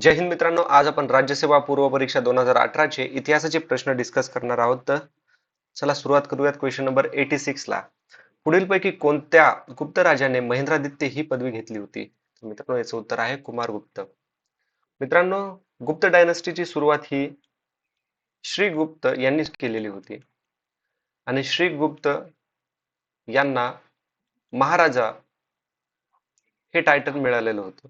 जय हिंद मित्रांनो आज आपण राज्यसेवा पूर्व परीक्षा दोन हजार अठराचे इतिहासाचे प्रश्न डिस्कस करणार आहोत. तर चला सुरुवात करूयात क्वेश्चन नंबर एटी सिक्स ला. पुढीलपैकी कोणत्या गुप्त राजाने महेंद्रादित्य ही पदवी घेतली होती? मित्रांनो याचं उत्तर आहे कुमार गुप्त. मित्रांनो गुप्त डायनेस्टीची सुरुवात ही श्रीगुप्त यांनीच केलेली होती. आणि श्रीगुप्त यांना महाराजा हे टायटल मिळालेलं होतं.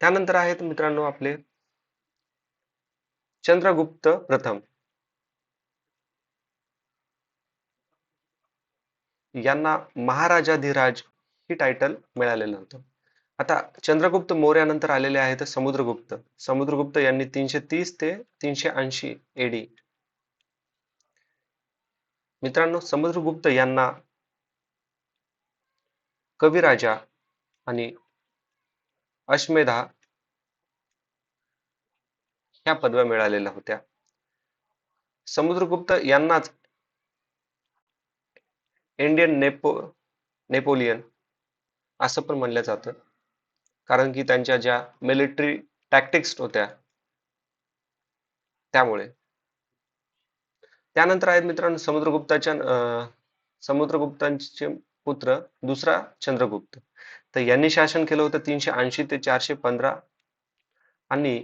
त्यानंतर आहेत मित्रांनो आपले चंद्रगुप्त प्रथम. यांना महाराजाधिराज ही टायटल मिळालेलं होतं. आता चंद्रगुप्त मौर्यानंतर आलेले आहेत समुद्रगुप्त. समुद्रगुप्त यांनी तीनशे तीस ते तीनशे ऐंशी एडी मित्रांनो समुद्रगुप्त यांना कविराजा आणि अश्मेधा ह्या पदव्या मिळालेल्या होत्या. समुद्रगुप्त यांनाच इंडियन नेपो नेपोलियन असं पण म्हणलं जातं. कारण की त्यांच्या ज्या मिलिटरी टॅक्टिक्स होत्या त्यामुळे. त्यानंतर आहेत मित्रांनो समुद्रगुप्ताच्या अं, समुद्रगुप्तांचे पुत्र दुसरा चंद्रगुप्त. तर यांनी शासन केलं होतं तीनशे ऐंशी ते चारशे पंधरा. आणि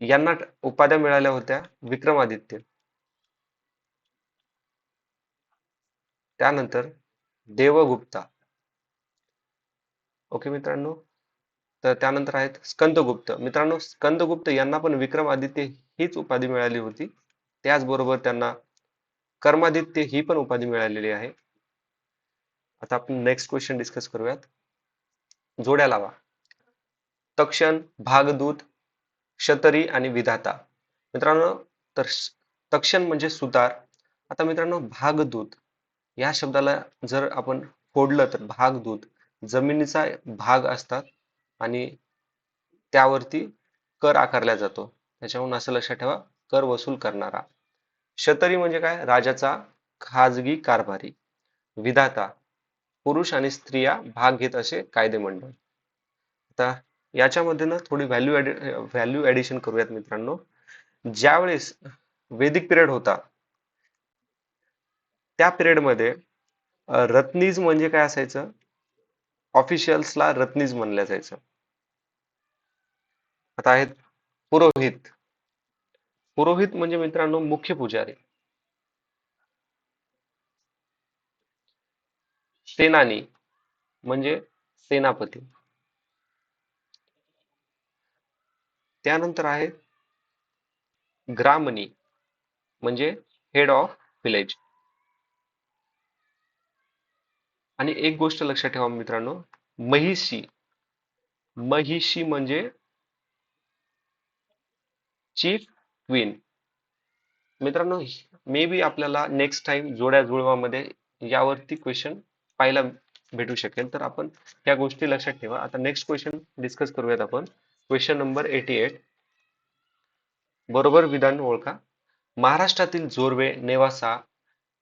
यांना उपाध्या मिळाल्या होत्या विक्रमादित्य. त्यानंतर देवगुप्ता. ओके मित्रांनो? तर त्यानंतर आहेत स्कंदगुप्त. मित्रांनो स्कंदगुप्त यांना पण विक्रमादित्य हीच उपाधी मिळाली होती. त्याचबरोबर त्यांना कर्मादित्य ही पण उपाधी मिळालेली आहे. आता आपण नेक्स्ट क्वेश्चन डिस्कस करूयात. जोड्या लावा. तक्षण भागदूत क्षतरी आणि विधाता. मित्रांनो तर तक्षण म्हणजे सुतार. आता मित्रांनो भागदूत. या शब्दाला जर आपण फोडलं तर भागदूत जमिनीचा भाग असतात आणि त्यावरती कर आकारला जातो. त्याच्याहून असं लक्षात ठेवा कर वसूल करणारा. क्षतरी म्हणजे काय? राजाचा खाजगी कारभारी. विधाता. पुरुष आणि स्त्रिया भाग घेत असे कायदे मंडळ. आता याच्यामध्ये ना थोडी व्हॅल्यू व्हॅल्यू ऍडिशन करूयात मित्रांनो. ज्यावेळेस वेदिक पिरियड होता त्या पिरियडमध्ये रत्नीज म्हणजे काय असायचं? ऑफिशियल्सला रत्नीज म्हणलं जायचं. आता आहेत पुरोहित. पुरोहित म्हणजे मित्रांनो मुख्य पुजारी. सेनानी म्हणजे सेनापती. त्यानंतर आहे ग्रामनी म्हणजे हेड ऑफ विलेज आणि एक गोष्ट लक्षात ठेवा मित्रांनो महिषी. महिषी म्हणजे चीफ क्वीन मित्रांनो मे बी आपल्याला नेक्स्ट टाइम जोड्या जुळवामध्ये यावरती क्वेश्चन पाहायला भेटू शकेल. तर आपण या गोष्टी लक्षात ठेवा. आता नेक्स्ट क्वेश्चन डिस्कस करूयात आपण. क्वेश्चन नंबर एटी एट बरोबर विधान ओळखा. महाराष्ट्रातील जोरवे नेवासा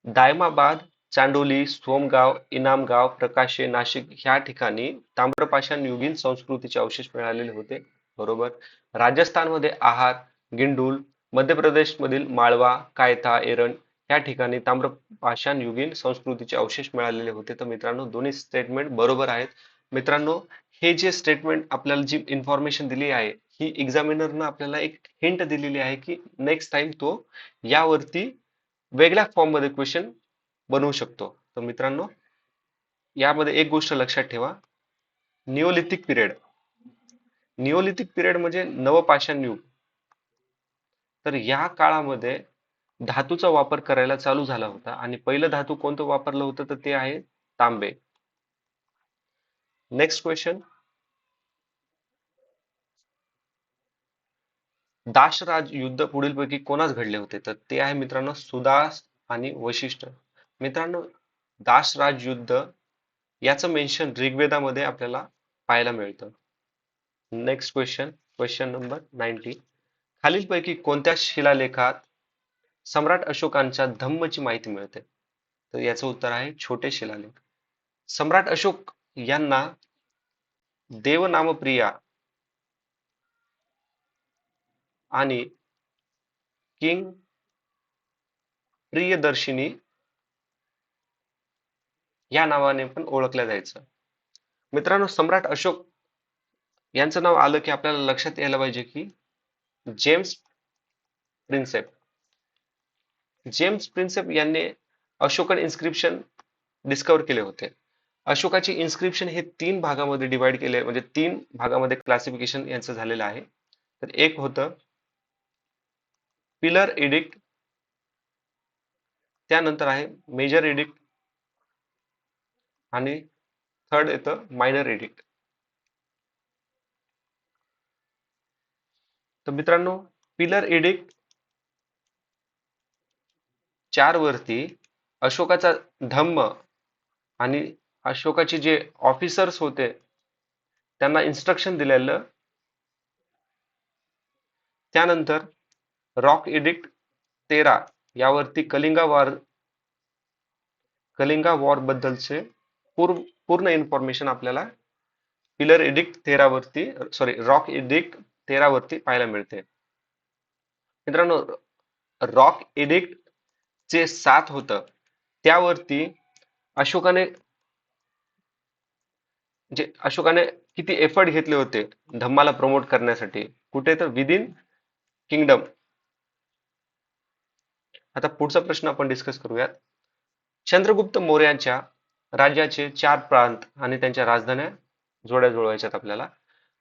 दायमाबाद चांडोली सोमगाव इनामगाव प्रकाशे नाशिक ह्या ठिकाणी ताम्रपाषाण युगीन संस्कृतीचे अवशेष मिळालेले होते. बरोबर? राजस्थानमध्ये आहार गिंडूल मध्य प्रदेशमधील माळवा कायथा एरण या ठिकाणी ताम्रपाषाण युगीन संस्कृतीचे अवशेष मिळालेले होते. तर मित्रांनो दोन्ही स्टेटमेंट बरोबर आहेत. मित्रांनो हे जे स्टेटमेंट आपल्याला जी इन्फॉर्मेशन दिली आहे ही एक्झामिनरनं आपल्याला एक हिंट दिलेली आहे की नेक्स्ट टाइम तो यावरती वेगळ्या फॉर्ममध्ये क्वेश्चन बनवू शकतो. तर मित्रांनो यामध्ये एक गोष्ट लक्षात ठेवा. निओलिथिक पिरियड निओलिथिक पिरियड म्हणजे नवपाषाण युग. तर या काळामध्ये धातूचा वापर करायला चालू झाला होता. आणि पहिलं धातू कोणतं वापरलं होतं? तर ते आहे तांबे. नेक्स्ट क्वेश्चन दाशराज युद्ध पुढीलपैकी कोणास घडले होते? तर ते आहे मित्रांनो सुदास आणि वशिष्ठ. मित्रांनो दाशराज युद्ध याचं मेन्शन ऋग्वेदामध्ये आपल्याला पाहायला मिळतं. Next question question number ninety खालीलपैकी कोणत्या शिलालेखात सम्राट अशोकांच्या धम्मची माहिती मिळते. तर याचं उत्तर आहे छोटे शिलालेख. सम्राट अशोक यांना देवनामप्रिया आणि किंग प्रियदर्शिनी या नावाने पण ओळखल्या जायचं. मित्रांनो सम्राट अशोक यांचं नाव आलं की आपल्याला लक्षात यायला पाहिजे की जेम्स प्रिन्सेप जेम्स प्रिन्सेप यांनी अशोकन इन्स्क्रिप्शन डिस्कवर केले होते. अशोकाची इन्स्क्रिप्शन हे तीन भागामध्ये डिवाइड केले म्हणजे तीन भागामध्ये क्लासिफिकेशन यांचं झालेलं आहे. तर एक होतं पिलर एडिक्ट त्यानंतर आहे मेजर एडिक्ट आणि थर्ड येतं मायनर एडिक्ट तर मित्रांनो पिलर एडिक्ट चार वरती अशोकाचा धम्म आणि अशोकाचे जे ऑफिसर्स होते त्यांना इन्स्ट्रक्शन दिलेलं. त्यानंतर रॉक एडिक्ट तेरा यावरती कलिंगा वॉर कलिंगा वॉर बद्दलचे पूर्व पूर्ण इन्फॉर्मेशन आपल्याला पिलर एडिक्ट तेरावरती सॉरी रॉक एडिक्ट तेरावरती पाहायला मिळते. मित्रांनो रॉक एडिक्ट चे सात होतं त्यावरती अशोकाने जे अशोकाने किती एफर्ट घेतले होते धम्माला प्रमोट करण्यासाठी कुठे तर विदिन किंगडम आता पुढचा प्रश्न आपण डिस्कस करूयात. चंद्रगुप्त मौर्यांच्या राज्याचे चार प्रांत आणि त्यांच्या राजधान्या जोड्या जुळवायच्यात आपल्याला.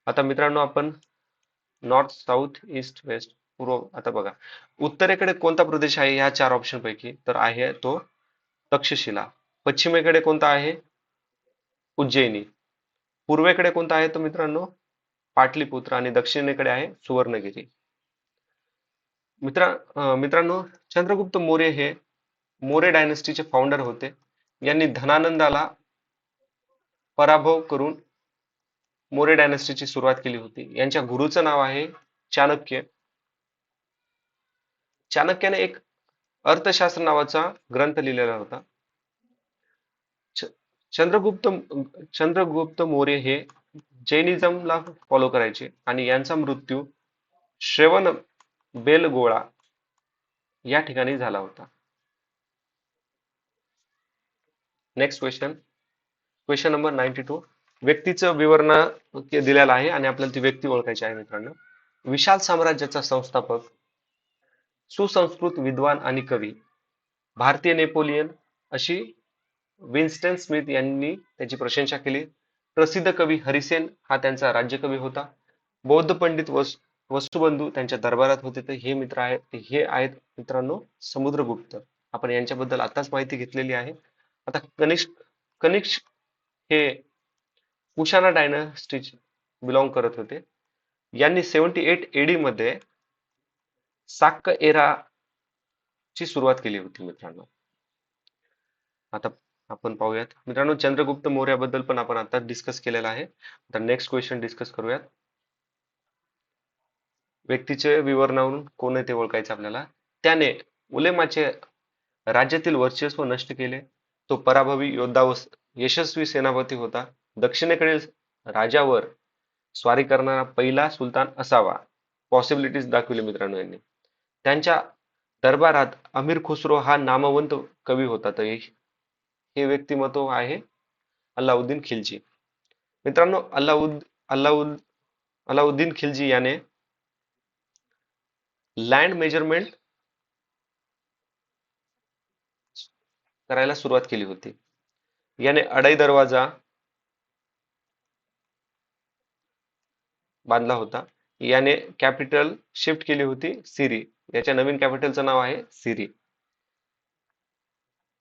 आता मित्रांनो आपण नॉर्थ साऊथ ईस्ट वेस्ट पूर्व आता बघा. उत्तरेकडे कोणता प्रदेश आहे? ह्या चार ऑप्शन पैकी तर आहे तो तक्षशिला. पश्चिमेकडे कोणता आहे? उज्जैनी पूर्वेकडे कोणता आहे तो मित्रांनो? पाटलीपुत्र आणि दक्षिणेकडे आहे सुवर्णगिरी. मित्रा मित्रांनो चंद्रगुप्त मोरे हे मोरे डायनेस्टीचे फाउंडर होते. यांनी धनानंदाला पराभव करून मोरे डायनेस्टीची सुरुवात केली होती. यांच्या गुरुचं नाव आहे चाणक्य. चाणक्याने एक अर्थशास्त्र नावाचा ग्रंथ लिहिलेला होता. चंद्रगुप्त चंद्रगुप्त मौर्य हे जैनिझमला फॉलो करायचे आणि यांचा मृत्यू श्रवण बेलगोळा या ठिकाणी झाला होता. Next question question number ninety two व्यक्तीचं विवरण दिलेलं आहे आणि आपल्याला ती व्यक्ती ओळखायची आहे मित्रांनो. विशाल साम्राज्याचा संस्थापक सुसंस्कृत विद्वान आणि कवी. भारतीय नेपोलियन अशी विन्स्टन स्मिथ यांनी त्याची प्रशंसा केली. प्रसिद्ध कवी हरिसेन हा त्यांचा राज्यकवी होता. बौद्ध पंडित वस वस्तुबंधू त्यांच्या दरबारात होते. तर हे मित्र आहेत हे आहेत मित्रांनो समुद्रगुप्त. आपण यांच्याबद्दल आताच माहिती घेतलेली आहे. आता कनिष्क कनिष्क हे कुशाना डायनास्टी बिलॉंग करत होते. यांनी सेव्हन्टी एट एडी मध्ये साक्क एरा ची सुरुवात केली होती मित्रांनो. आता आपण पाहूयात. मित्रांनो चंद्रगुप्त मौर्याबद्दल पण आपण आता डिस्कस केलेला आहे. आता नेक्स्ट क्वेश्चन डिस्कस करूयात. व्यक्तीचे विवरणावरून कोण ते ओळखायचं आपल्याला? त्याने उलेमाचे राज्यातील वर्चस्व नष्ट केले. तो पराभवी योद्धा व यशस्वी सेनापती होता. दक्षिणेकडील राजावर स्वारी करणारा पहिला सुलतान असावा. पॉसिबिलिटीज दाखवली मित्रांनो यांनी. त्यांच्या दरबारात अमीर खुसरो हा नामवंत कवी होता. तर हे- व्यक्तिमत्व आहे अल्लाउद्दीन खिलजी. मित्रांनो अल्लाउद अल्लाउद अलाउद्दीन खिलजी याने लँड मेजरमेंट करायला सुरुवात केली होती. याने अडाई दरवाजा बांधला होता. याने कॅपिटल शिफ्ट केली होती सिरी. याच्या नवीन कॅपिटलचं नाव आहे सिरी.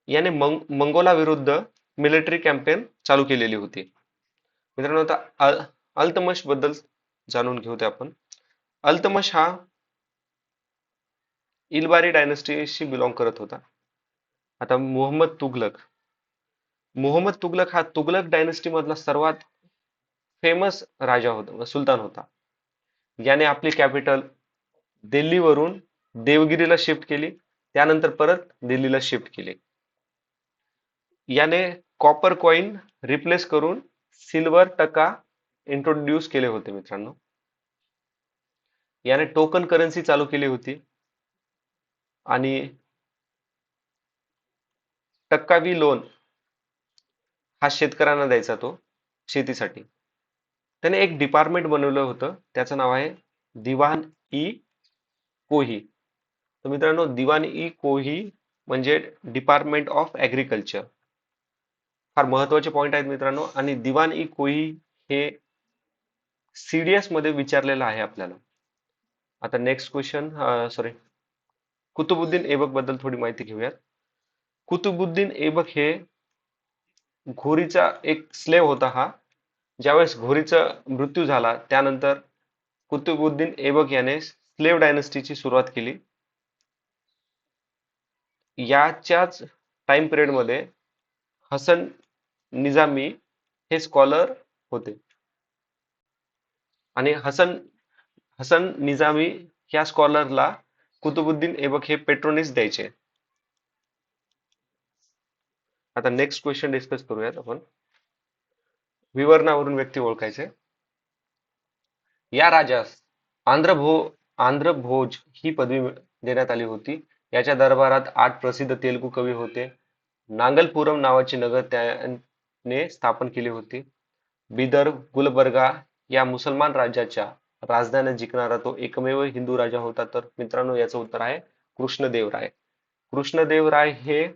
याने मंग मंगोला विरुद्ध मिलिटरी कॅम्पेन चालू केलेली होती. मित्रांनो आता अल अल्तमशबद्दल जाणून घेऊया आपण. अल्तमश हा इलबारी डायनेस्टीशी बिलॉंग करत होता. आता मोहम्मद तुगलक. मोहम्मद तुगलक हा तुगलक डायनेस्टी मधला सर्वात फेमस राजा होता सुलतान होता. याने आपली कॅपिटल दिल्लीवरून देवगिरीला शिफ्ट केली. त्यानंतर परत दिल्लीला शिफ्ट केली. याने कॉपर कॉइन रिप्लेस करून सिल्वर टका इंट्रोड्यूस केले होते मित्रांनो. याने टोकन करन्सी चालू केली होती. आणि टक्कावी लोन हा शेतकऱ्यांना द्यायचा तो शेतीसाठी. त्याने एक डिपार्टमेंट बनवलं होतं. त्याचं नाव आहे दिवाण ई कोही. तर मित्रांनो दिवान ई कोही म्हणजे डिपार्टमेंट ऑफ ॲग्रिकल्चर फार महत्त्वाचे पॉईंट आहेत मित्रांनो. आणि दिवाण ई कोही हे सीडीएसमध्ये विचारलेलं आहे आपल्याला. आता नेक्स्ट क्वेश्चन सॉरी कुतुबुद्दीन ऐबकबद्दल थोडी माहिती घेऊयात. कुतुबुद्दीन ऐबक हे घोरीचा एक स्लेव होता हा. ज्यावेळेस घोरीचा मृत्यू झाला त्यानंतर कुतुबुद्दीन ऐबक याने स्लेव डायनेस्टीची सुरुवात केली. याच्याच टाइम पिरियडमध्ये हसन निजामी हे स्कॉलर होते. आणि हसन हसन निजामी ह्या स्कॉलरला कुतुबुद्दीन ऐबक हे पेट्रोनिस द्यायचे. आता नेक्स्ट क्वेश्चन डिस्कस करूयात आपण. विवरणावरून व्यक्ती ओळखायचे. या राजास आंध्रभो आंध्रभोज ही पदवी देण्यात आली होती. याच्या दरबारात आठ प्रसिद्ध तेलुगू कवी होते. नांगलपुरम नावाचे नगर त्याने स्थापन केली होती. बिदर गुलबर्गा या मुसलमान राज्याच्या राजधानी जिंकणारा तो एकमेव हिंदू राजा होता. तर मित्रांनो याचं उत्तर आहे कृष्णदेवराय कृष्णदेवराय हे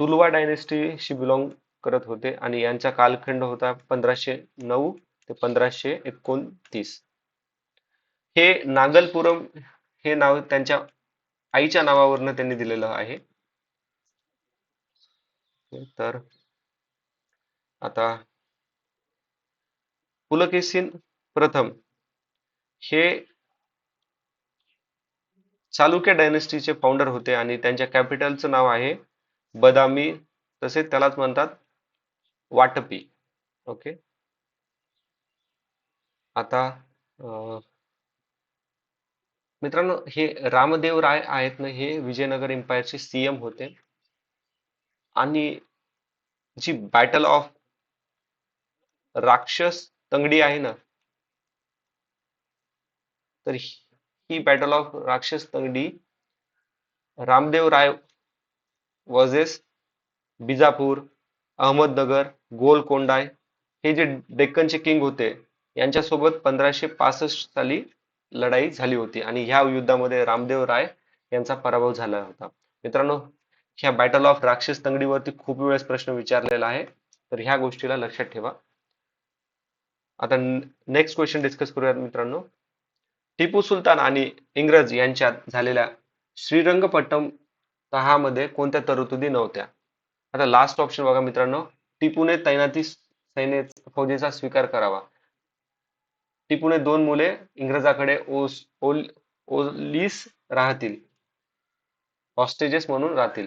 तुलवा डायनेस्टीशी बिलॉंग करत होते आणि यांचा कालखंड होता पंधराशे नऊ ते पंधराशे एकोणतीस. हे नागलपुरम हे नाव त्यांच्या आईच्या नावावरनं त्यांनी दिलेलं आहे. तर आता पुलकेसीन प्रथम हे चालुक्य डायनेस्टीचे फाउंडर होते आणि त्यांच्या कॅपिटलचं नाव आहे बदामी तसेच त्यालाच म्हणतात वाटपी. ओके आता मित्रांनो हे रामदेव राय आहेत ना हे विजयनगर एम्पायरचे सीएम होते. आणि जी बॅटल ऑफ राक्षस तंगडी आहे ना तर ही बॅटल ऑफ राक्षस तंगडी रामदेव राय वॉजेस बिजापूर अहमदनगर गोलकोंडाय हे जे डेक्कनचे किंग होते यांच्यासोबत पंधराशे पासष्ट साली लढाई झाली होती आणि ह्या युद्धामध्ये रामदेव राय यांचा पराभव झाला होता. मित्रांनो ह्या बॅटल ऑफ राक्षस तंगडीवरती खूप वेळेस प्रश्न विचारलेला आहे. तर ह्या गोष्टीला लक्षात ठेवा. आता नेक्स्ट क्वेश्चन डिस्कस करूयात मित्रांनो. टिपू सुलतान आणि इंग्रज यांच्यात झालेल्या श्रीरंगपट्टम तहामध्ये कोणत्या तरतुदी नव्हत्या? आता लास्ट ऑप्शन बघा मित्रांनो. टिपूने तैनाती सैन्य फौजेचा स्वीकार करावा. टिपूने दोन मुले इंग्रजाकडे ओस ओल ओलीस राहतील. हॉस्टेजेस म्हणून राहतील.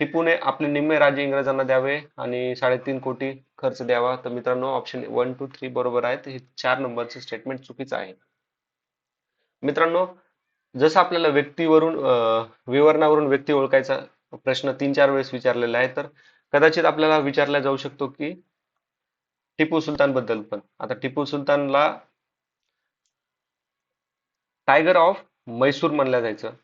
टिपूने आपले निम्मे राज्य इंग्रजांना द्यावे आणि साडेतीन कोटी खर्च द्यावा. तर मित्रांनो ऑप्शन वन टू थ्री बरोबर आहेत. हे चार नंबरचं स्टेटमेंट चुकीचं आहे. मित्रांनो जसं आपल्याला व्यक्तीवरून विवरणावरून व्यक्ती ओळखायचा प्रश्न तीन चार वेळेस विचारलेला आहे तर कदाचित आपल्याला विचारला जाऊ शकतो की टिपू सुलतानबद्दल पण. आता टिपू सुलतानला टायगर ऑफ मैसूर म्हणलं जायचं.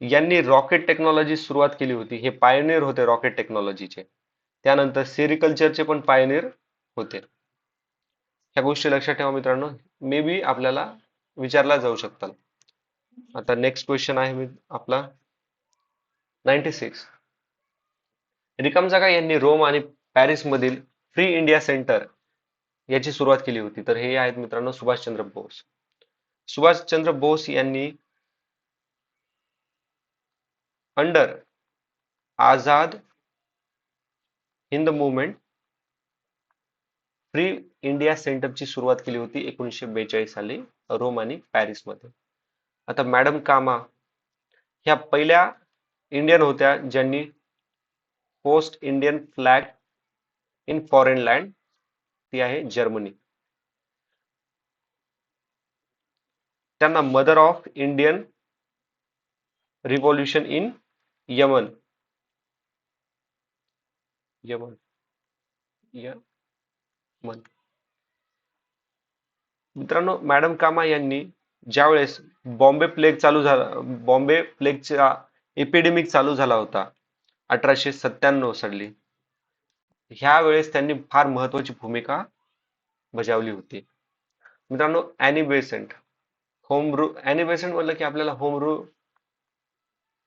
यांनी रॉकेट टेक्नॉलॉजी सुरुवात केली होती. हे पायनियर होते रॉकेट टेक्नॉलॉजीचे त्यानंतर सेरिकल्चरचे पण पायनियर होते. ह्या गोष्टी लक्षात ठेवा मित्रांनो. मे बी आपल्याला विचारला जाऊ शकतात. आता नेक्स्ट क्वेश्चन आहे मी आपला. नाईन्टी सिक्स रिकम जागा यांनी रोम आणि पॅरिस मधील फ्री इंडिया सेंटर याची सुरुवात केली होती. तर हे आहेत मित्रांनो सुभाषचंद्र बोस. सुभाषचंद्र बोस यांनी under Azad Hind movement free India सेंटरची सुरुवात केली होती एकोणीसशे बेचाळीस साली रोम आणि पॅरिसमध्ये. आता मॅडम कामा ह्या पहिल्या इंडियन होत्या ज्यांनी post Indian flag in foreign land ती आहे जर्मनी. त्यांना mother of Indian revolution in Yemen. Yemen. Yemen. मित्रांनो मॅडम कामा यांनी ज्यावेळेस बॉम्बे प्लेग चालू झाला बॉम्बे प्लेगचा एपिडेमिक चालू झाला होता अठराशे सत्त्याण्णव साली. ह्या वेळेस त्यांनी फार महत्वाची भूमिका बजावली होती. मित्रांनो Annie Besant home rule Annie Besant म्हणलं की आपल्याला होम रू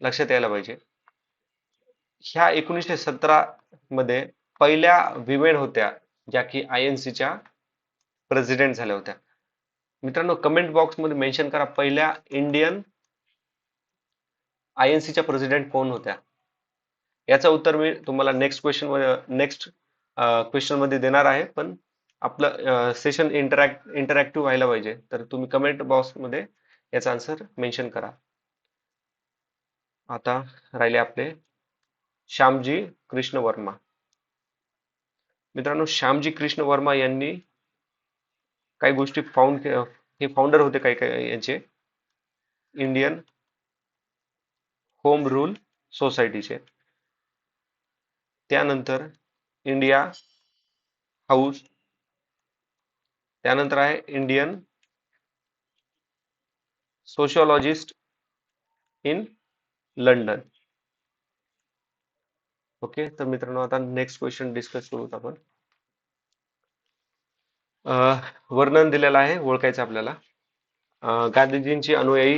लक्षात यायला पाहिजे. ह्या एकोणीसशे सतरा मध्ये पहिल्या विमेन होत्या ज्या की आय एन सीच्या प्रेसिडेंट झाल्या होत्या. मित्रांनो कमेंट बॉक्समध्ये मेन्शन करा पहिल्या इंडियन आय एन सीच्या प्रेसिडेंट कोण होत्या? याचं उत्तर मी तुम्हाला नेक्स्ट क्वेश्चन नेक्स्ट क्वेश्चनमध्ये देणार आहे. पण आपलं सेशन इंटरॅक्ट इंटरॅक्टिव्ह व्हायला पाहिजे. तर तुम्ही कमेंट बॉक्समध्ये याचा आन्सर मेन्शन करा. आता राहिले आपले श्यामजी कृष्ण वर्मा मित्रांनो श्यामजी कृष्ण वर्मा यांनी काही गोष्टी फाउंड हे फाउंडर होते काही काही यांचे. इंडियन होम रूल सोसायटीचे त्यानंतर इंडिया हाऊस त्यानंतर आहे Indian sociologist in London. Okay तर मित्रांनो आता नेक्स्ट क्वेश्चन डिस्कस करूत आपण. वर्णन दिलेलं आहे ओळखायचं आपल्याला. गांधीजींची अनुयायी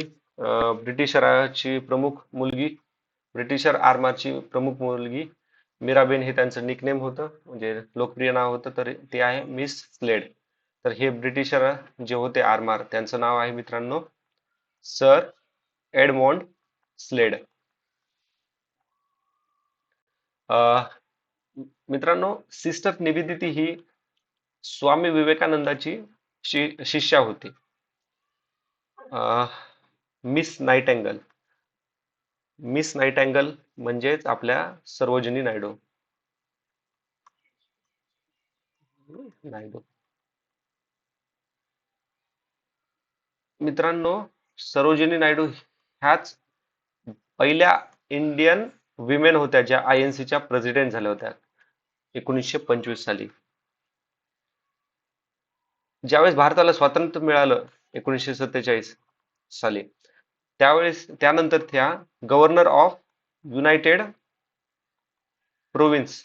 ब्रिटिशराची प्रमुख मुलगी ब्रिटिशर आर्माची प्रमुख मुलगी मीराबेन हे त्यांचं निकनेम होतं. म्हणजे लोकप्रिय नाव होतं तर ते आहे मिस स्लेड तर हे ब्रिटिशर जे होते आरमार त्यांचं नाव आहे मित्रांनो सर एडमोंड स्लेड मित्रांनो सिस्टर निवेदिती ही स्वामी विवेकानंदाची शि शिष्या होती. Miss Nightingale. Miss night angle म्हणजेच आपल्या सरोजिनी नायडू. नायडू. मित्रांनो सरोजिनी नायडू ह्याच पहिल्या इंडियन विमेन होत्या ज्या आय एन सीच्या प्रेसिडेंट झाल्या होत्या एकोणीसशे पंचवीस साली. ज्यावेळेस भारताला स्वातंत्र्य मिळालं एकोणीसशे सत्तेचाळीस साली. त्यावेळेस त्यानंतर त्या गव्हर्नर ऑफ युनायटेड प्रोविन्स.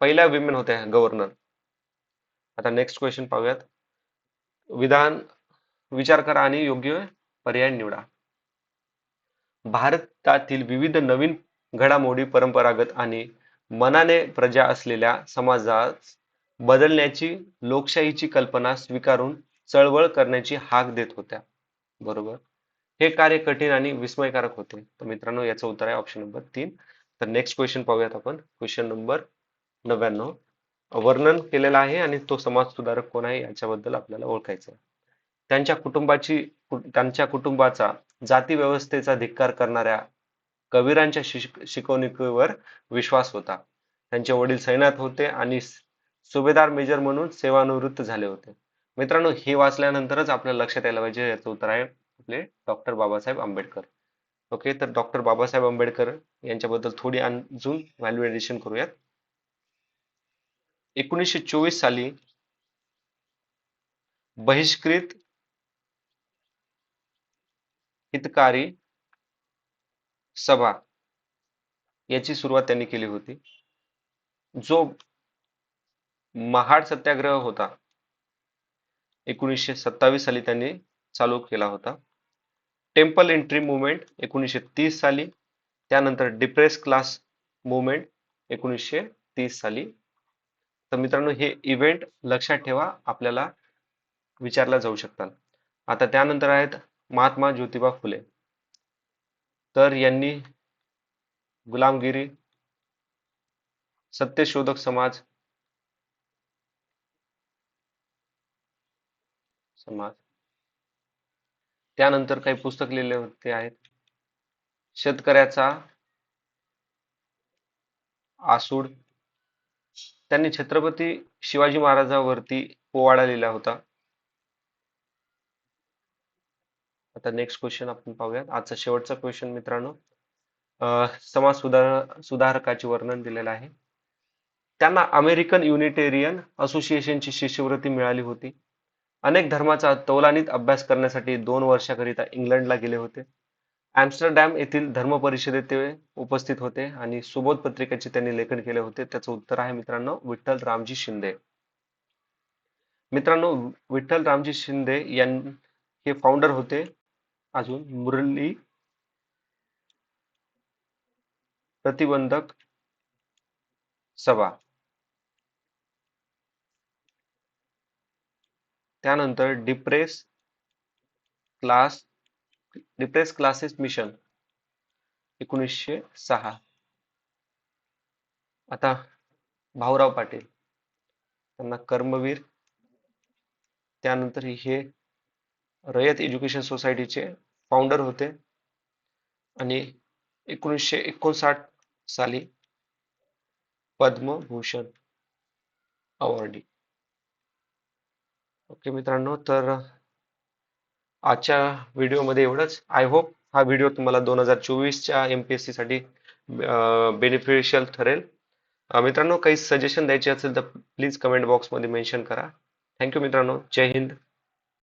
पहिल्या विमेन होत्या गव्हर्नर आता नेक्स्ट क्वेश्चन पाहूयात. विधान विचार करा आणि योग्य पर्याय निवडा. भारतातील विविध नवीन घडामोडी परंपरागत आणि मनाने प्रजा असलेल्या समाजात बदलण्याची लोकशाहीची कल्पना स्वीकारून चळवळ करण्याची हाक देत होत्या. बरोबर? हे कार्य कठीण आणि विस्मयकारक होते. तर मित्रांनो याचं उत्तर आहे ऑप्शन नंबर तीन. तर नेक्स्ट क्वेश्चन पाहूयात आपण. क्वेश्चन नंबर नव्याण्णव. वर्णन केलेलं आहे आणि तो समाज सुधारक कोण आहे याच्याबद्दल आपल्याला ओळखायचं त्यांच्या कुटुंबाची त्यांच्या कुटुंबाचा जाती व्यवस्थेचा धिक्कार करणाऱ्या कबीरांच्या शिकवणुकीवर विश्वास होता. त्यांचे वडील सैन्यात होते आणि सुभेदार मेजर म्हणून सेवानिवृत्त झाले होते. मित्रांनो हे वाचल्यानंतरच आपल्या लक्षात यायला पाहिजे याचं उत्तर आहे आपले डॉक्टर बाबासाहेब आंबेडकर. ओके तर डॉक्टर बाबासाहेब आंबेडकर यांच्याबद्दल थोडी अजून व्हॅल्युएशन करूयात. एकोणीसशे चोवीस साली बहिष्कृत हितकारी सभा याची सुरुवात त्यांनी केली होती. जो महाड सत्याग्रह होता एकोणीसशे सत्तावीस साली त्यांनी चालू केला होता. टेम्पल एंट्री मुवमेंट एकोणीसशे तीस साली त्यानंतर डिप्रेस क्लास मुवमेंट एकोणीसशे तीस साली. तर मित्रांनो हे इव्हेंट लक्षात ठेवा आपल्याला विचारला जाऊ शकतात. आता त्यानंतर आहेत महात्मा ज्योतिबा फुले. तर यांनी गुलामगिरी सत्यशोधक समाज समाज त्यानंतर काही पुस्तक लिहिले होते आहेत. शेतकऱ्याचा आसूड. त्यांनी छत्रपती शिवाजी महाराजांवरती पोवाडा लिहिला होता. आता नेक्स्ट क्वेश्चन आपण पाहूयात. आजचा शेवटचा क्वेश्चन मित्रांनो. समाज सुधार सुधारकाचे वर्णन दिलेलं आहे. त्यांना अमेरिकन युनिटेरियन असोसिएशनची शिष्यवृत्ती मिळाली होती. अनेक धर्माचा तौलानीत अभ्यास करण्यासाठी दोन वर्षाकरिता इंग्लंडला गेले होते. ॲम्स्टरडॅम येथील धर्म परिषदेत ते उपस्थित होते आणि सुबोध पत्रिकेचे त्यांनी लेखन केले होते. त्याचं उत्तर आहे मित्रांनो विठ्ठल रामजी शिंदे. मित्रांनो विठ्ठल रामजी शिंदे यां हे फाउंडर होते. अजून मुरली प्रतिबंधक सभा. त्यानंतर depress class depress classes mission एकोणीसशे सहा. आता भाऊराव पाटील त्यांना कर्मवीर त्यानंतर हे रयत एज्युकेशन सोसायटीचे फाउंडर होते. आणि एकोणीसशे एकोणसाठ साली पद्मभूषण अवॉर्डी ओके मित्रांनो तर आजच्या व्हिडिओमध्ये एवढंच. आय होप हा व्हिडिओ तुम्हाला दोन हजार चोवीसच्या एम पी एस सीसाठी बेनिफिशियल ठरेल. मित्रांनो काही सजेशन द्यायचे असेल तर प्लीज कमेंट बॉक्समध्ये मेन्शन करा. थँक्यू मित्रांनो. जय हिंद.